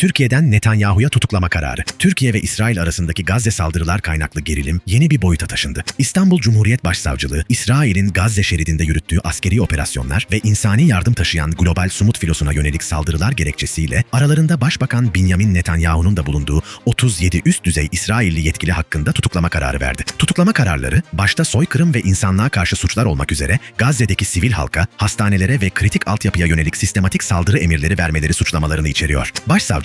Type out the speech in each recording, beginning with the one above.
Türkiye'den Netanyahu'ya tutuklama kararı. Türkiye ve İsrail arasındaki Gazze saldırılar kaynaklı gerilim yeni bir boyuta taşındı. İstanbul Cumhuriyet Başsavcılığı, İsrail'in Gazze şeridinde yürüttüğü askeri operasyonlar ve insani yardım taşıyan global sumut filosuna yönelik saldırılar gerekçesiyle aralarında Başbakan Benjamin Netanyahu'nun da bulunduğu 37 üst düzey İsrailli yetkili hakkında tutuklama kararı verdi. Tutuklama kararları başta soykırım ve insanlığa karşı suçlar olmak üzere Gazze'deki sivil halka, hastanelere ve kritik altyapıya yönelik sistematik saldırı emirleri vermeleri suçlamalarını içeriyor.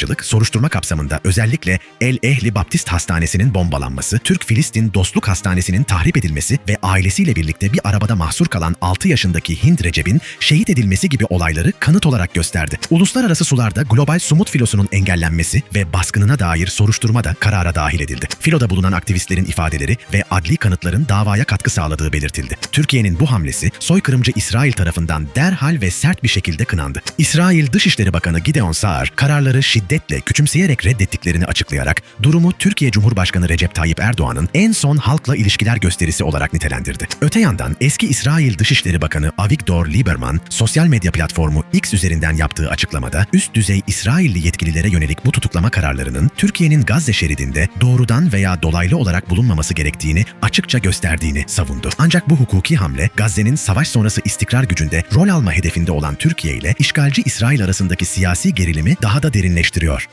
Başsavcılık soruşturma kapsamında özellikle El Ehli Baptist Hastanesi'nin bombalanması, Türk-Filistin Dostluk Hastanesi'nin tahrip edilmesi ve ailesiyle birlikte bir arabada mahsur kalan 6 yaşındaki Hind Recep'in şehit edilmesi gibi olayları kanıt olarak gösterdi. Uluslararası sularda global sumut filosunun engellenmesi ve baskınına dair soruşturma da karara dahil edildi. Filoda bulunan aktivistlerin ifadeleri ve adli kanıtların davaya katkı sağladığı belirtildi. Türkiye'nin bu hamlesi soykırımcı İsrail tarafından derhal ve sert bir şekilde kınandı. İsrail Dışişleri Bakanı Gideon Saar kararları şiddetle küçümseyerek reddettiklerini açıklayarak durumu Türkiye Cumhurbaşkanı Recep Tayyip Erdoğan'ın en son halkla ilişkiler gösterisi olarak nitelendirdi. Öte yandan eski İsrail Dışişleri Bakanı Avigdor Lieberman sosyal medya platformu X üzerinden yaptığı açıklamada üst düzey İsrailli yetkililere yönelik bu tutuklama kararlarının Türkiye'nin Gazze şeridinde doğrudan veya dolaylı olarak bulunmaması gerektiğini açıkça gösterdiğini savundu. Ancak bu hukuki hamle Gazze'nin savaş sonrası istikrar gücünde rol alma hedefinde olan Türkiye ile işgalci İsrail arasındaki siyasi gerilimi daha da derinleştiriyor veriyor.